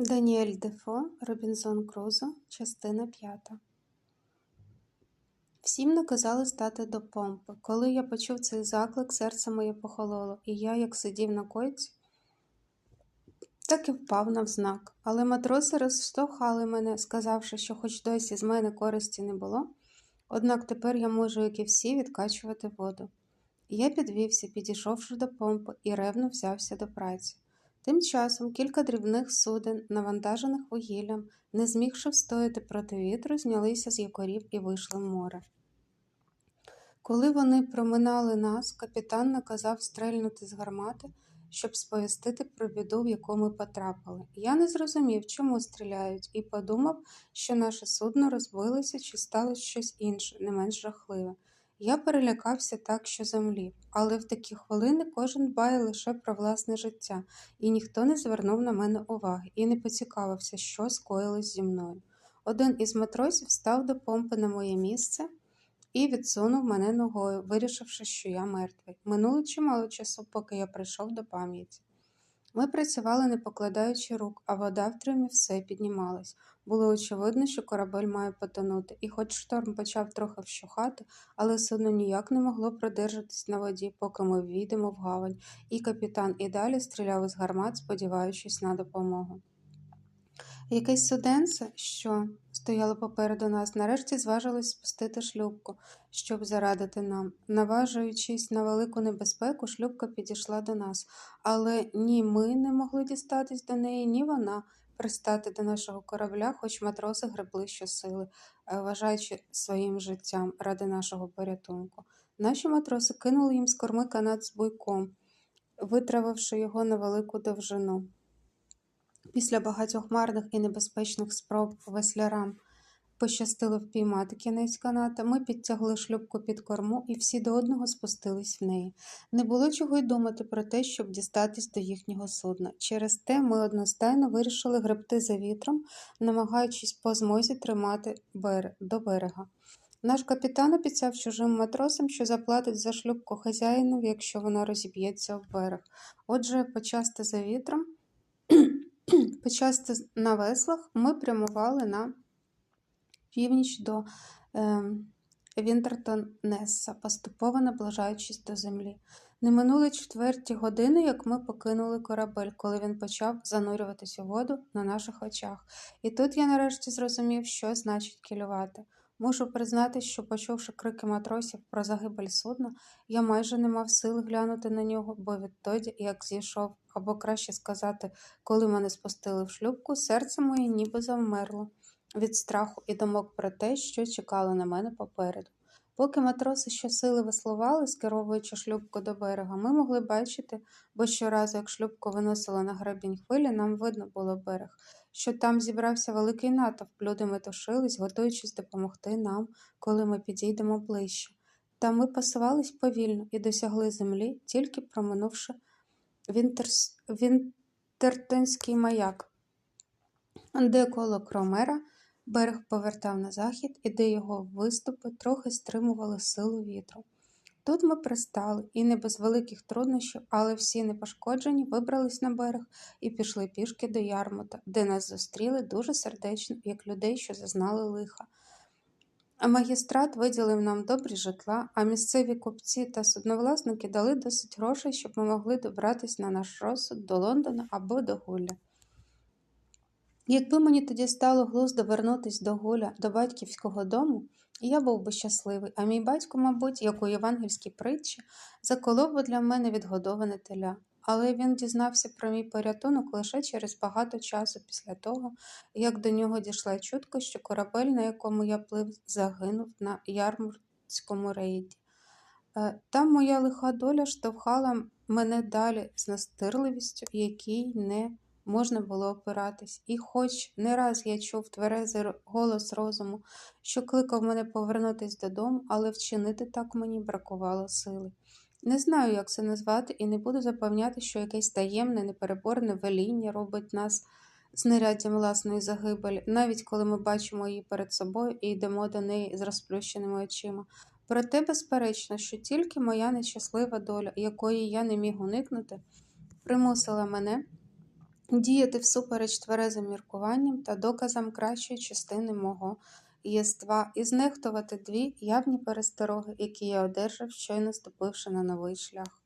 Даніель Дефо, Робінзон Крузо, частина п'ята. Всім наказали стати до помпи. Коли я почув цей заклик, серце моє похололо, і я, як сидів на койці, так і впав навзнак. Але матроси розштовхали мене, сказавши, що хоч досі з мене користі не було, однак тепер я можу, як і всі, відкачувати воду. Я підвівся, підійшовши до помпи, і ревно взявся до праці. Тим часом кілька дрібних суден, навантажених вугіллям, не змігши встояти проти вітру, знялися з якорів і вийшли в море. Коли вони проминали нас, капітан наказав стрельнути з гармати, щоб сповістити про біду, в яку ми потрапили. Я не зрозумів, чому стріляють, і подумав, що наше судно розбилося чи сталося щось інше, не менш жахливе. Я перелякався так, що землі, але в такі хвилини кожен дбає лише про власне життя, і ніхто не звернув на мене уваги і не поцікавився, що скоїлось зі мною. Один із матросів став до помпи на моє місце і відсунув мене ногою, вирішивши, що я мертвий. Минуло чимало часу, поки я прийшов до пам'яті. Ми працювали, не покладаючи рук, а вода в трюмі все піднімалась. Було очевидно, що корабель має потонути, і хоч шторм почав трохи вщухати, але судно ніяк не могло продержатись на воді, поки ми війдемо в гавань, і капітан і далі стріляв із гармат, сподіваючись на допомогу. Якесь суденце, що стояло попереду нас, нарешті зважилось спустити шлюбку, щоб зарадити нам. Наважуючись на велику небезпеку, шлюбка підійшла до нас, але ні ми не могли дістатись до неї, ні вона пристати до нашого корабля, хоч матроси гребли щосили, е, вважаючи своїм життям ради нашого порятунку. Наші матроси кинули їм з корми канат з буйком, витравивши його на велику довжину. Після багатьох марних і небезпечних спроб веслярам пощастило впіймати кінець каната, ми підтягли шлюбку під корму і всі до одного спустились в неї. Не було чого й думати про те, щоб дістатись до їхнього судна. Через те ми одностайно вирішили гребти за вітром, намагаючись по змозі тримати берег, до берега. Наш капітан обіцяв чужим матросам, що заплатить за шлюбку хазяїну, якщо вона розіб'ється в берег. Отже, почасти за вітром. Почасти на веслах ми прямували на північ до е, Вінтертон-Несса, поступово наближаючись до землі. Не минули четверті години, як ми покинули корабель, коли він почав занурюватись у воду на наших очах. І тут я нарешті зрозумів, що значить кілювати. Мушу признати, що, почувши крики матросів про загибель судна, я майже не мав сил глянути на нього, бо відтоді, як зійшов, або краще сказати, коли мене спустили в шлюбку, серце моє ніби завмерло від страху і думок про те, що чекало на мене попереду. Поки матроси щосили веслували, скеровуючи шлюбку до берега, ми могли бачити, бо щоразу, як шлюбку виносили на гребінь хвилі, нам видно було берег, що там зібрався великий натовп, люди метушились, готуючись допомогти нам, коли ми підійдемо ближче. Та ми посувались повільно і досягли землі, тільки проминувши Вінтерс... Вінтертонський маяк, де коло Кромера берег повертав на захід і де його виступи трохи стримували силу вітру. Тут ми пристали і не без великих труднощів, але всі непошкоджені вибрались на берег і пішли пішки до ярмута, де нас зустріли дуже сердечно, як людей, що зазнали лиха. Магістрат виділив нам добрі житла, а місцеві купці та судновласники дали досить грошей, щоб ми могли добратися на наш розсуд до Лондона або до Гуля. Якби мені тоді стало глуздо вернутися до Гуля, до батьківського дому, я був би щасливий, а мій батько, мабуть, як у євангельській притчі, заколов би для мене відгодоване теля. Але він дізнався про мій порятунок лише через багато часу після того, як до нього дійшла чутка, що корабель, на якому я плив, загинув на ярмурському рейді. Е, там моя лиха доля штовхала мене далі з настирливістю, якій не можна було опиратись, і хоч не раз я чув тверезий голос розуму, що кликав мене повернутися додому, але вчинити так мені бракувало сили. Не знаю, як це назвати, і не буду запевняти, що якесь таємне, непереборне веління робить нас знаряддям власної загибелі, навіть коли ми бачимо її перед собою і йдемо до неї з розплющеними очима. Проте, безперечно, що тільки моя нещаслива доля, якої я не міг уникнути, примусила мене діяти всупереч тверезим міркуванням та доказам кращої частини мого єства і знехтувати дві явні перестороги, які я одержав, щойно ступивши на новий шлях.